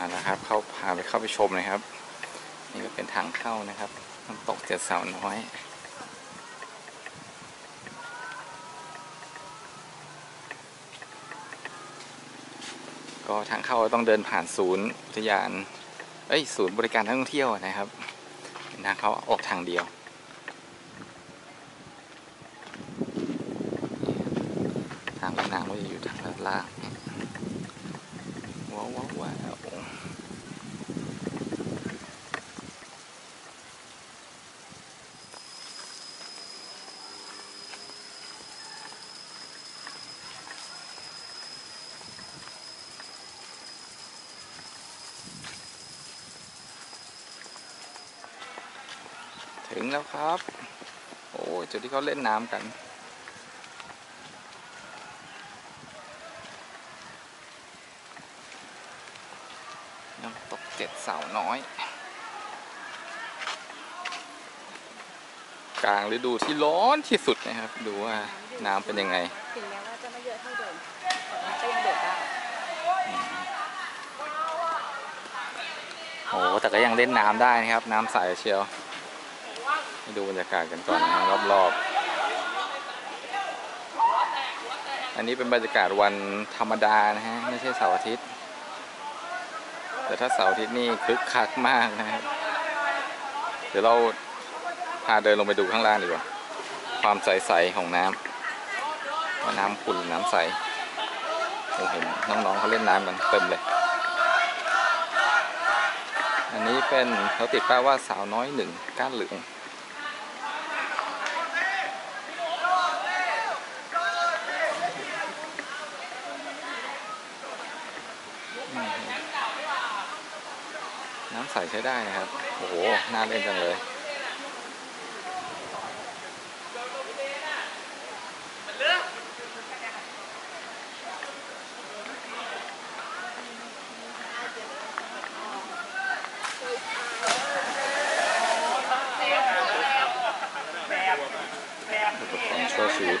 อ่านะครับ เข้าพาไปเข้าไปชมเลยครับ นี่ก็เป็นทางเข้านะครับน้ำตกเจ็ดสาน้อยก็ทางเข้าต้องเดินผ่านศูนย์อุทยาน เอ้ยศูนย์บริการนักท่องเที่ยวนะครับเป็นทางเข้าออกทางเดียว ทางน้ำก็จะอยู่ทางด้านล่างว้าวว้าวว้าวถึ งแล้วครับ โอ้ยจุดที่เขาเล่นน้ำกัน น้ำตกเจ็ดสาวน้อย กลางฤดูที่ร้อนที่สุดนะครับ ดูว่าน้ำเป็นยังไง ถึงแม้ว่าจะไม่เยอะเท่าเดิมแต่ว่าก็ยังโดดได้โอ้โหแต่ก็ยังเล่นน้ำได้นะครับ น้ำใสเชียว ให้ดูบรรยากาศกันก่อนนะรอบๆ อันนี้เป็นบรรยากาศวันธรรมดานะฮะ ไม่ใช่เสาร์อาทิตย์ แต่ถ้าเสาร์อาทิตย์นี่คึกคักมากนะครับ เดี๋ยวเราพาเดินลงไปดูข้างล่างดีกว่า ความใสๆของน้ำว่าน้ำขุ่นน้ำใสผมเห็นน้องๆเขาเล่นน้ำกันเต็มเลย อันนี้เป็นเขาติดป้ายว่าสาวน้อยหนึ่งก้านเหลือง น้ำใสใช้ได้นะครับ โอ้โห น่าเล่นจังเลย อุปกรณ์ช่วยชีวิต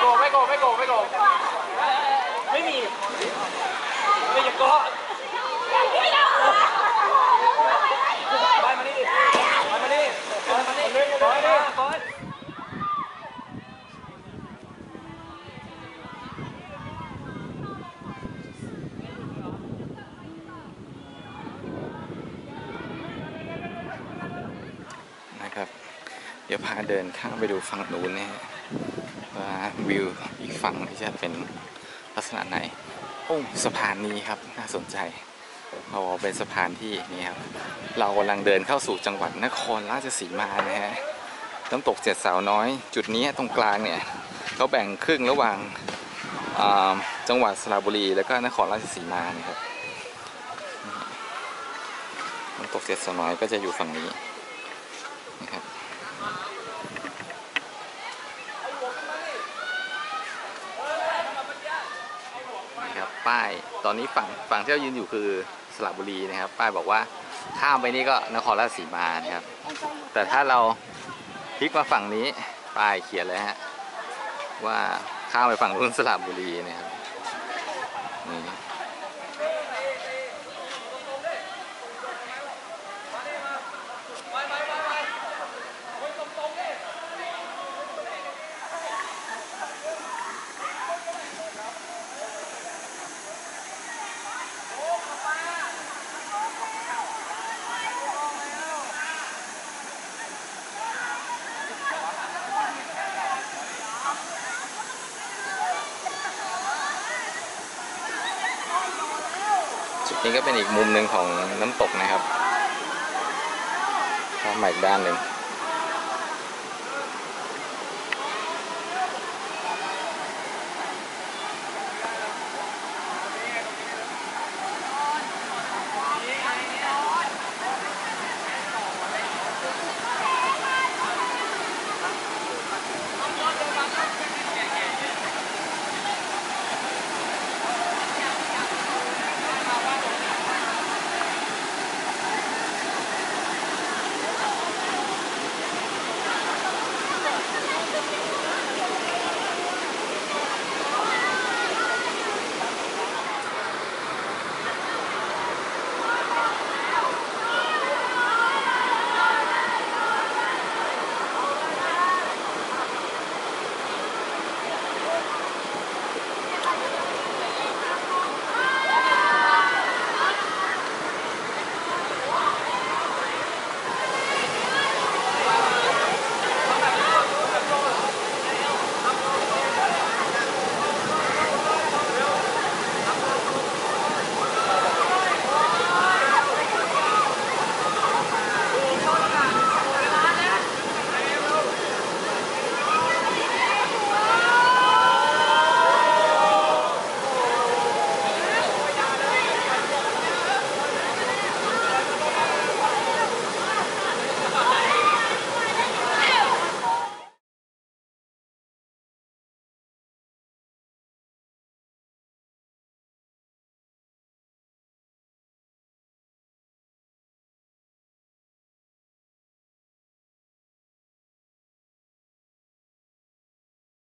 โกไม่โกไม่โกไม่โกไม่มีไม่อยากโกไปมานี่ดิไปมานี่ไปมานี่ไปมานี่ไป นะครับ เดี๋ยวพาเดินข้ามไปดูฝั่งนู้นนะฮะว่าวิวอีกฝั่งที่จะเป็นลักษณะไหนโอ้สะพานนี้ครับน่าสนใจเราเป็นสะพานที่นี่ครับเรากำลังเดินเข้าสู่จังหวัดนครราชสีมานะฮะน้ำตกเจ็ดสาวน้อย จุดนี้ตรงกลางเนี่ยเขาแบ่งครึ่งระหว่างจังหวัดสระบุรีแล้วก็นครราชสีมานะครับน้ำตกเจ็ดสาวน้อยก็จะอยู่ฝั่งนี้ นะครับนะครับ ป้ายตอนนี้ฝั่งฝั่งที่เรายืนอยู่คือสระบุรีนะครับ ป้ายบอกว่าข้ามไปนี่ก็นครราชสีมานะครับ แต่ถ้าเราพลิกมาฝั่งนี้ป้ายเขียนเลยฮะว่าข้ามไปฝั่งรุ่นสระบุรีนะครับ นี่ก็เป็นอีกมุมหนึ่งของน้ำตกนะครับข้ามมาอีกด้านหนึ่ง